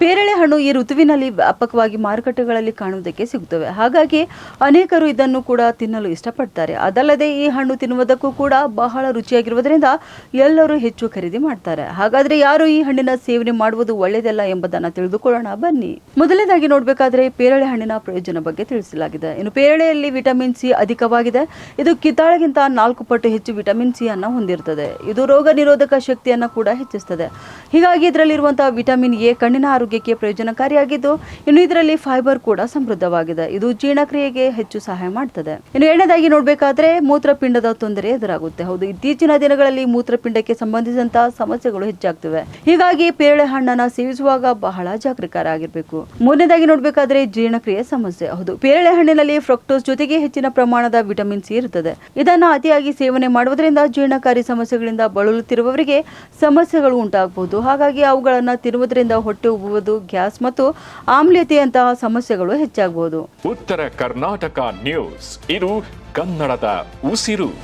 ಪೇರಳೆ ಹಣ್ಣು ಈ ಋತುವಿನಲ್ಲಿ ವ್ಯಾಪಕವಾಗಿ ಮಾರುಕಟ್ಟೆಗಳಲ್ಲಿ ಕಾಣುವುದಕ್ಕೆ ಸಿಗುತ್ತವೆ. ಹಾಗಾಗಿ ಅನೇಕರು ಇದನ್ನು ಕೂಡ ತಿನ್ನಲು ಇಷ್ಟಪಡ್ತಾರೆ. ಅದಲ್ಲದೆ ಈ ಹಣ್ಣು ತಿನ್ನುವುದಕ್ಕೂ ಕೂಡ ಬಹಳ ರುಚಿಯಾಗಿರುವುದರಿಂದ ಎಲ್ಲರೂ ಹೆಚ್ಚು ಖರೀದಿ ಮಾಡ್ತಾರೆ. ಹಾಗಾದ್ರೆ ಯಾರು ಈ ಹಣ್ಣಿನ ಸೇವನೆ ಮಾಡುವುದು ಒಳ್ಳೆಯದಲ್ಲ ಎಂಬುದನ್ನು ತಿಳಿದುಕೊಳ್ಳೋಣ. ಬನ್ನಿ. ಮೊದಲನೇದಾಗಿ ನೋಡಬೇಕಾದ್ರೆ ಪೇರಳೆ ಹಣ್ಣಿನ ಪ್ರಯೋಜನ ಬಗ್ಗೆ ತಿಳಿಸಲಾಗಿದೆ. ಇನ್ನು ಪೇರಳೆಯಲ್ಲಿ ವಿಟಮಿನ್ ಸಿ ಅಧಿಕವಾಗಿದೆ. ಇದು ಕಿತ್ತಾಳೆಗಿಂತ ನಾಲ್ಕು ಪಟ್ಟು ಹೆಚ್ಚು ವಿಟಮಿನ್ ಸಿ ಅನ್ನ ಹೊಂದಿರುತ್ತದೆ. ಇದು ರೋಗ ನಿರೋಧಕ ಶಕ್ತಿಯನ್ನು ಕೂಡ ಹೆಚ್ಚಿಸುತ್ತದೆ ಹೀಗಾಗಿ ಇದರಲ್ಲಿರುವಂತಹ ವಿಟಮಿನ್ ಎ ಕಣ್ಣಿನ ಆರೋಗ್ಯಕ್ಕೆ ಪ್ರಯೋಜನಕಾರಿಯಾಗಿದ್ದು, ಇನ್ನು ಇದರಲ್ಲಿ ಫೈಬರ್ ಕೂಡ ಸಮೃದ್ಧವಾಗಿದೆ. ಇದು ಜೀರ್ಣಕ್ರಿಯೆಗೆ ಹೆಚ್ಚು ಸಹಾಯ ಮಾಡ್ತದೆ. ಇನ್ನು ಎಣ್ಣೆದಾಗಿ ನೋಡಬೇಕಾದ್ರೆ, ಮೂತ್ರಪಿಂಡದ ತೊಂದರೆ ಎದುರಾಗುತ್ತೆ. ಹೌದು, ಇತ್ತೀಚಿನ ದಿನಗಳಲ್ಲಿ ಮೂತ್ರಪಿಂಡಕ್ಕೆ ಸಂಬಂಧಿಸಿದಂತಹ ಸಮಸ್ಯೆಗಳು ಹೆಚ್ಚಾಗ್ತವೆ. ಹೀಗಾಗಿ ಪೇರಳೆ ಹಣ್ಣನ್ನ ಸೇವಿಸುವಾಗ ಬಹಳ ಜಾಗೃತರಾಗಿರ್ಬೇಕು ಮೂರನೇದಾಗಿ ನೋಡಬೇಕಾದ್ರೆ ಜೀರ್ಣಕ್ರಿಯೆ ಸಮಸ್ಯೆ. ಹೌದು, ಪೇರಳೆ ಹಣ್ಣಿನಲ್ಲಿ ಫ್ರಕ್ಟೋಸ್ ಜೊತೆಗೆ ಹೆಚ್ಚಿನ ಪ್ರಮಾಣದ ವಿಟಮಿನ್ ಸಿ ಇರುತ್ತದೆ. ಇದನ್ನ ಅತಿಯಾಗಿ ಸೇವನೆ ಮಾಡುವುದರಿಂದ ಜೀರ್ಣಕಾರಿ ಸಮಸ್ಯೆಗಳಿಂದ ಬಳಲುತ್ತಿರುವವರಿಗೆ ಸಮಸ್ಯೆಗಳು ಉಂಟಾಗಬಹುದು. ಹಾಗಾಗಿ ಅವುಗಳನ್ನು ತಿನ್ನುವುದರಿಂದ ಹೊಟ್ಟೆ ಉಬ್ಬುವುದು ಗ್ಯಾಸ್ ಮತ್ತು ಆಮ್ಲೀಯತೆಯಂತಹ ಸಮಸ್ಯೆಗಳು ಹೆಚ್ಚಾಗಬಹುದು ಉತ್ತರ ಕರ್ನಾಟಕ ನ್ಯೂಸ್ ಇದು ಕನ್ನಡದ ಉಸಿರು.